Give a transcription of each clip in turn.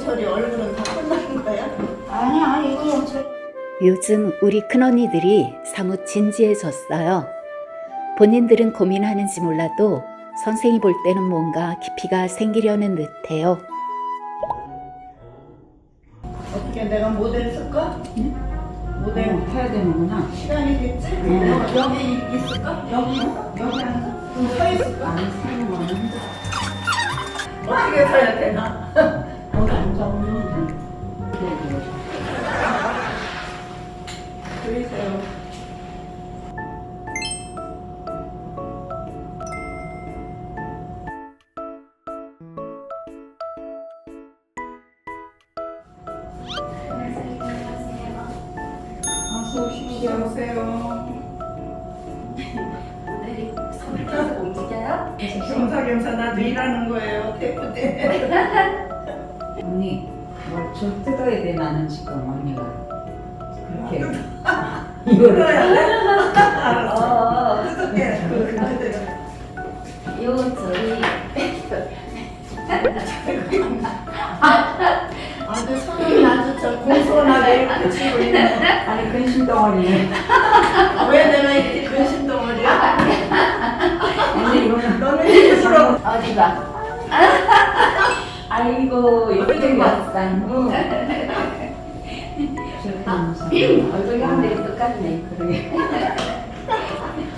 처리 얼굴은 다 끝난 거야? 아니야 이거 저 요즘 우리 큰언니들이 사뭇 진지해졌어요. 본인들은 고민하는지 몰라도 선생이 볼 때는 뭔가 깊이가 생기려는 듯해요. 어떻게 내가 모델 쓸까? 모델 어, 해야 되는구나. 시간이 됐지? 응. 여기, 여기 있을까? 여기? 여기 앉아? 그럼 서 있을까? 안 사는 거는 어떻게 서야 되나? 그러세요. 어서 오십시오. 오세요. 오늘이 서울에서 움직여요? 겸사겸사 나도 일하는 거예요. 테이프 때. 언니 뭘좀 뜯어야 돼 나는 지금 언니가 그렇게 이거를 그래야 돼? 알았어. 어, 뜯을게. 그, 그, 요 저희 아주 손은 아주 저 공손하게 이렇게 치고 있네. 아니 근심 덩어리네 왜 내가 이렇게 근심 덩어리야? 언니 이거는 너는 일부러 어디가? 아이고 예쁘게 왔다. 얼굴이 한 대로 똑같네. 그러게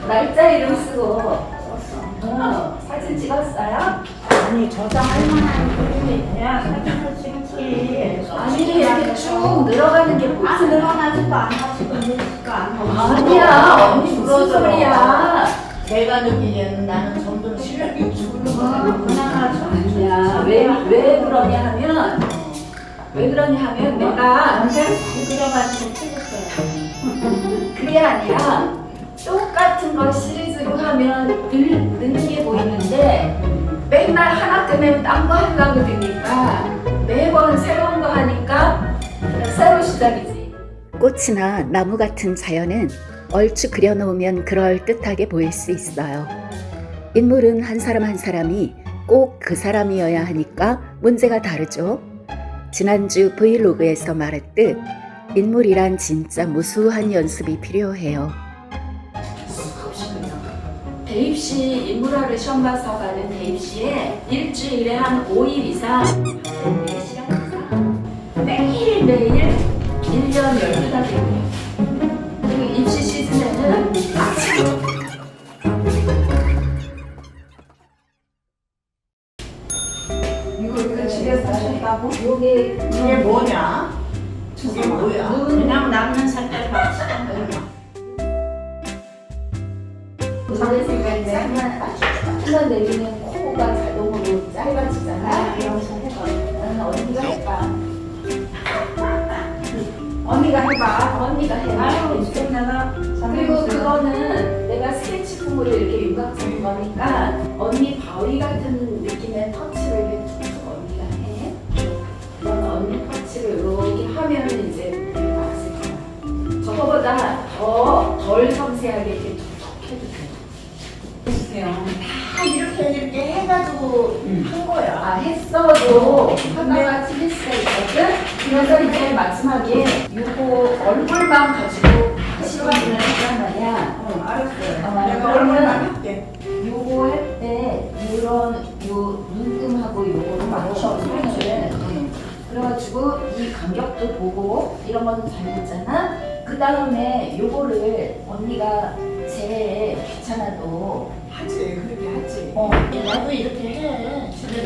날짜 이름 쓰고 어, 사진 찍었어요? 아니 저장할 만한 그림이 야 사진을 찍지 아니 이렇게 쭉 늘어가는 게안 보이지? 늘어나지도 않아지고 늘지도 않아 아니야 언니 무슨. 소리야? 내가 느끼기에는 나는 점점 실력이 거야. 아니야 왜, 왜 그러냐 하면 왜 그러냐 하면 내가 그려가지고 그게 아니라 똑같은 걸 시리즈로 하면 늘 느는 게 보이는데 맨날 하나 끝내면 딴거 하려고 그러니까 매번 새로운 거 하니까 새로 시작이지. 꽃이나 나무 같은 자연은 얼추 그려놓으면 그럴듯하게 보일 수 있어요. 인물은 한 사람 한 사람이 꼭 그 사람이어야 하니까 문제가 다르죠. 지난주 브이로그에서 말했듯 인물이란 진짜 무수한 연습이 필요해요. 대입시 인물화를 시험 봐서 가는 대입시에 일주일에 한 5일 이상 4시간 이상 매일매일 1년 12달 배우요 그리고 입시 시즌에는 하셨다고? 요게 이게 뭐냐? 저게 뭐야? 그냥 남는 저의 생각에 한번 내리는 코가 자동으로 짧아지잖아. 여기서 해봐 나는 언니가 해봐. 언니가 해봐 언니가 해. 아유 그리고 그거는 내가 스케치품으로 이렇게 윤곽적인 거니까 하다가 틀릴 수가 있거든. 그래서 이제 마지막에 요거 얼굴만 가지고 시험을 했단 말이야. 어, 알았어요. 어, 내가 할게. 요거 할 때 이런 요 눈금하고 요거를 맞춰 사용을 그래가지고 이 간격도 보고 이런 거는 잘 보잖아. 그 다음에 요거를 언니가 제일 귀찮아도. 어, 나도 이렇게 해.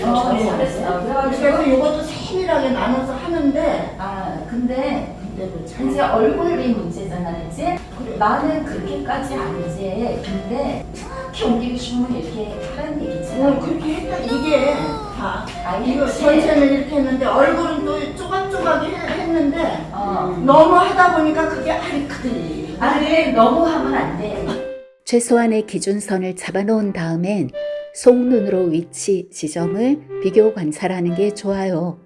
어. 잘했어. 그래서 그래가지고 이것도 세밀하게 나눠서 하는데 아 근데 근데 뭐 잘. 이제 얼굴이 문제잖아? 그래. 나는 그렇게까지 안 돼. 근데 정확히 옮기고 싶으면 이렇게 하라는 얘기잖아. 어, 그렇게 했다. 이게 다. 아니, 이거 그치? 전체는 이렇게 했는데 얼굴은 또 조각조각 해- 했는데 어. 너무 하다 보니까 그게 아리까리. 아니, 너무 하면 안 돼. 최소한의 기준선을 잡아놓은 다음엔 속눈으로 위치 지점을 비교 관찰하는 게 좋아요.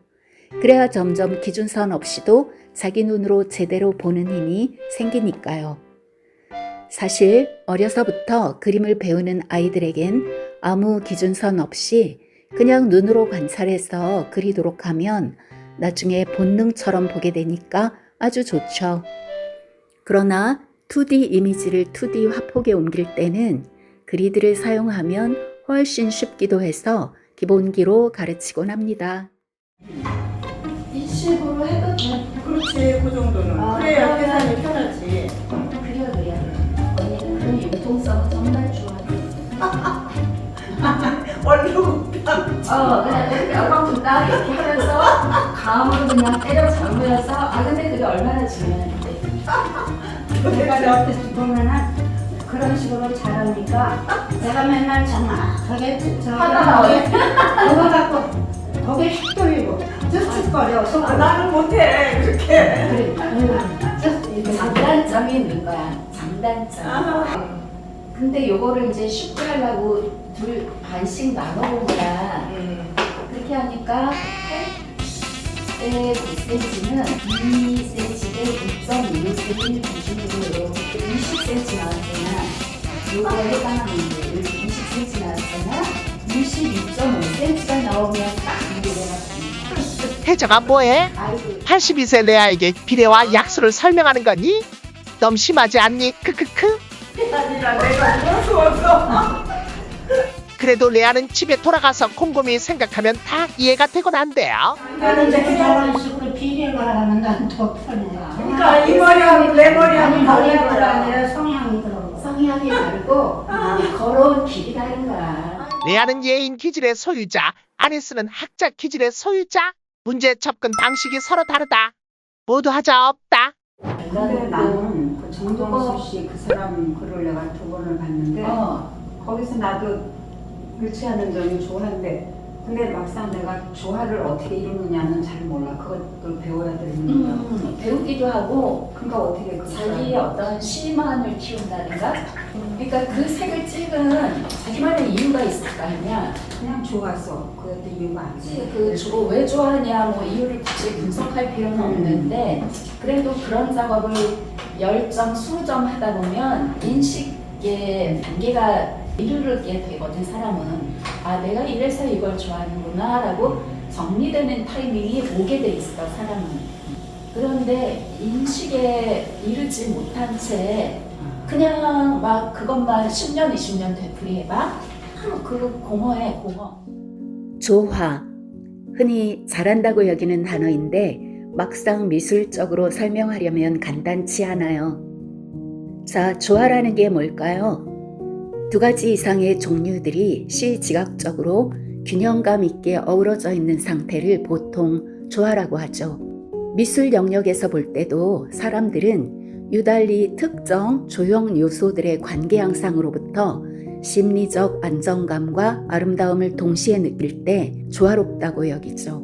그래야 점점 기준선 없이도 자기 눈으로 제대로 보는 힘이 생기니까요. 사실 어려서부터 그림을 배우는 아이들에겐 아무 기준선 없이 그냥 눈으로 관찰해서 그리도록 하면 나중에 본능처럼 보게 되니까 아주 좋죠. 그러나 2D 이미지를 2D 화폭에 옮길 때는 그리드를 사용하면 훨씬 쉽기도 해서 기본기로 가르치곤 합니다. 이 식으로 해도 돼. 그렇지 그 정도는. 아, 그래야 계산이 편하지. 그래요, 그래요. 언니는 그런 융통성을 정말 좋아해. 얼른 어, 그냥 이렇게 얼렁뚱땅 이렇게 하면서 감으로 그냥 때려 잡으면서 아 근데 그게 얼마나 중요한데. 내가 옆에서 보면은 그런 식으로 잘하니까 내가 맨날 정확하게 저 하다가 그거 갖고 거기에 휙 돌리고 쯧쯧거려 아, 속으로 나는 못해 그렇게. 쯧 이렇게 장단점이 있는 거야. 장단점. 아. 근데 요거를 이제 쉽게 하려고 둘 반씩 나눠본 거야. 음. 그렇게 하니까 8대 9cm는 2cm에 6.25cm 기준으로 이렇게 20cm 나왔잖아. 요거 해당하는 게 20cm 나왔잖아. 22.5cm가 나오면 딱 무게가 됩니다. 혜정아 뭐해? 아이고 82세 레아에게 비례와 약수를 설명하는 거니? 너무 심하지 않니? 크크크. 아니라 내가 무서워서. 그래도 레아는 집에 돌아가서 곰곰이 생각하면 다 이해가 되곤 한대요. 나는 이제 저런 식으로 비례를 하면 난더 편해 그러니까 이 머리하고 내 머리하고 거야. 아니라 성향이 그런 거 성향이 다르고 걸어온 길이 다른 거야. 레아는 예인 기질의 소유자, 아네스는 학자 기질의 소유자. 문제 접근 방식이 서로 다르다. 모두 하자 없다. 근데 나는 그 정정수 씨 그 사람 글을 내가 두 번을 봤는데 어. 거기서 나도 일치하는 점이 좋아한데 근데 막상 내가 조화를 어떻게 이루느냐는 잘 몰라. 그것도 배워야 되는 거야. 음, 배우기도 하고 그러니까 어떻게 그 자기의 어떤 시만을 키운다든가? 그러니까 그 색을 찍은 자기만의 이유가 있을 거 아니야. 그냥 좋았어. 그것도 이유가 아니지. 그 주로 왜 좋아하냐 뭐 이유를 굳이 분석할 필요는 없는데 그래도 그런 작업을 열점 수점 하다 보면 인식의 단계가 이르게 되거든 사람은 아 내가 이래서 이걸 좋아하는구나 라고 정리되는 타이밍이 오게 돼 있어 사람은 그런데 인식에 이르지 못한 채 그냥 막 그것만 10년 20년 되풀이해봐 그 공허해 공허 조화. 흔히 잘한다고 여기는 단어인데 막상 미술적으로 설명하려면 간단치 않아요. 자, 조화라는 게 뭘까요? 두 가지 이상의 종류들이 시지각적으로 균형감 있게 어우러져 있는 상태를 보통 조화라고 하죠. 미술 영역에서 볼 때도 사람들은 유달리 특정 조형 요소들의 관계 양상으로부터 심리적 안정감과 아름다움을 동시에 느낄 때 조화롭다고 여기죠.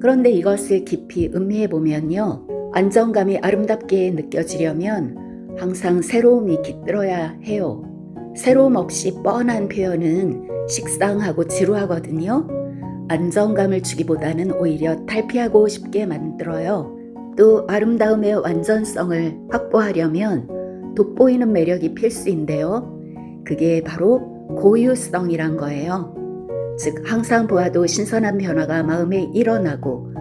그런데 이것을 깊이 음미해 보면요. 안정감이 아름답게 느껴지려면 항상 새로움이 깃들어야 해요. 새로움 없이 뻔한 표현은 식상하고 지루하거든요. 안정감을 주기보다는 오히려 탈피하고 싶게 만들어요. 또 아름다움의 완전성을 확보하려면 돋보이는 매력이 필수인데요. 그게 바로 고유성이란 거예요. 즉, 항상 보아도 신선한 변화가 마음에 일어나고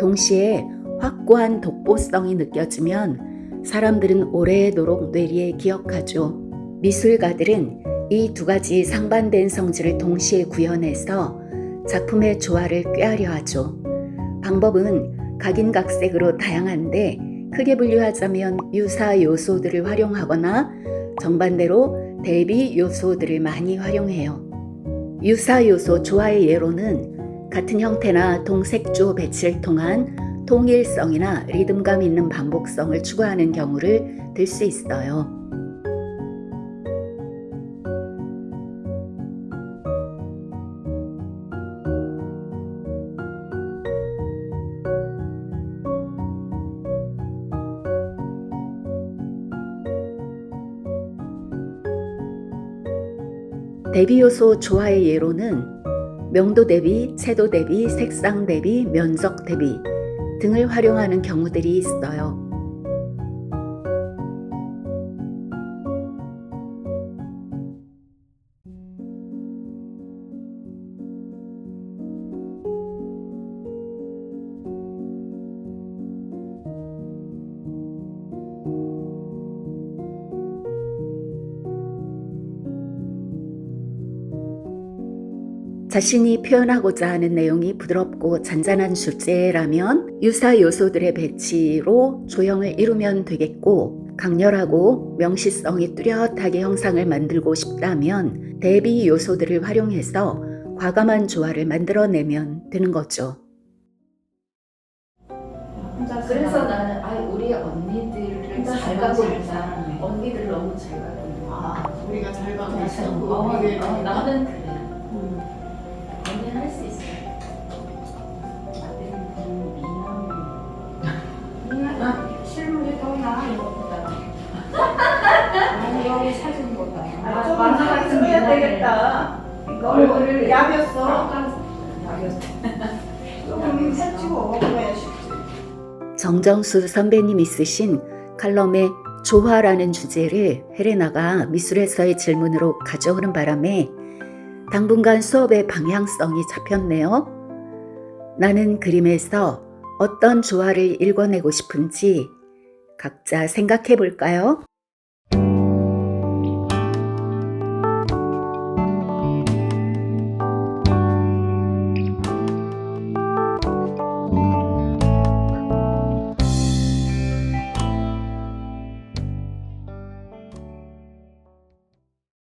동시에 확고한 독보성이 느껴지면 사람들은 오래도록 뇌리에 기억하죠. 미술가들은 이 두 가지 상반된 성질을 동시에 구현해서 작품의 조화를 꾀하려 하죠. 방법은 각인각색으로 다양한데 크게 분류하자면 유사 요소들을 활용하거나 정반대로 대비 요소들을 많이 활용해요. 유사 요소 조화의 예로는 같은 형태나 동색조 배치를 통한 통일성이나 리듬감 있는 반복성을 추구하는 경우를 들 수 있어요. 대비 요소 조화의 예로는 명도 대비, 채도 대비, 색상 대비, 면적 대비 등을 활용하는 경우들이 있어요. 자신이 표현하고자 하는 내용이 부드럽고 잔잔한 주제라면 유사 요소들의 배치로 조형을 이루면 되겠고 강렬하고 명시성이 뚜렷하게 형상을 만들고 싶다면 대비 요소들을 활용해서 과감한 조화를 만들어내면 되는 거죠. 그래서 나- 나는 아 우리 언니들을 잘잘 가고 있다. 언니들 너무 잘 가고 있다. 아, 우리가 잘 가고 잘 있어. 어, 어, 나는 그래. 아니 여기 사진 보다. 아, 좀 만나 써야 되겠다. 얼굴을 야겼어. 야겼어. 조금 쉽지. 정정수 선배님이 쓰신 칼럼의 조화라는 주제를 헬레나가 미술에서의 질문으로 가져오는 바람에 당분간 수업의 방향성이 잡혔네요. 나는 그림에서 어떤 조화를 읽어내고 싶은지 각자 생각해 볼까요?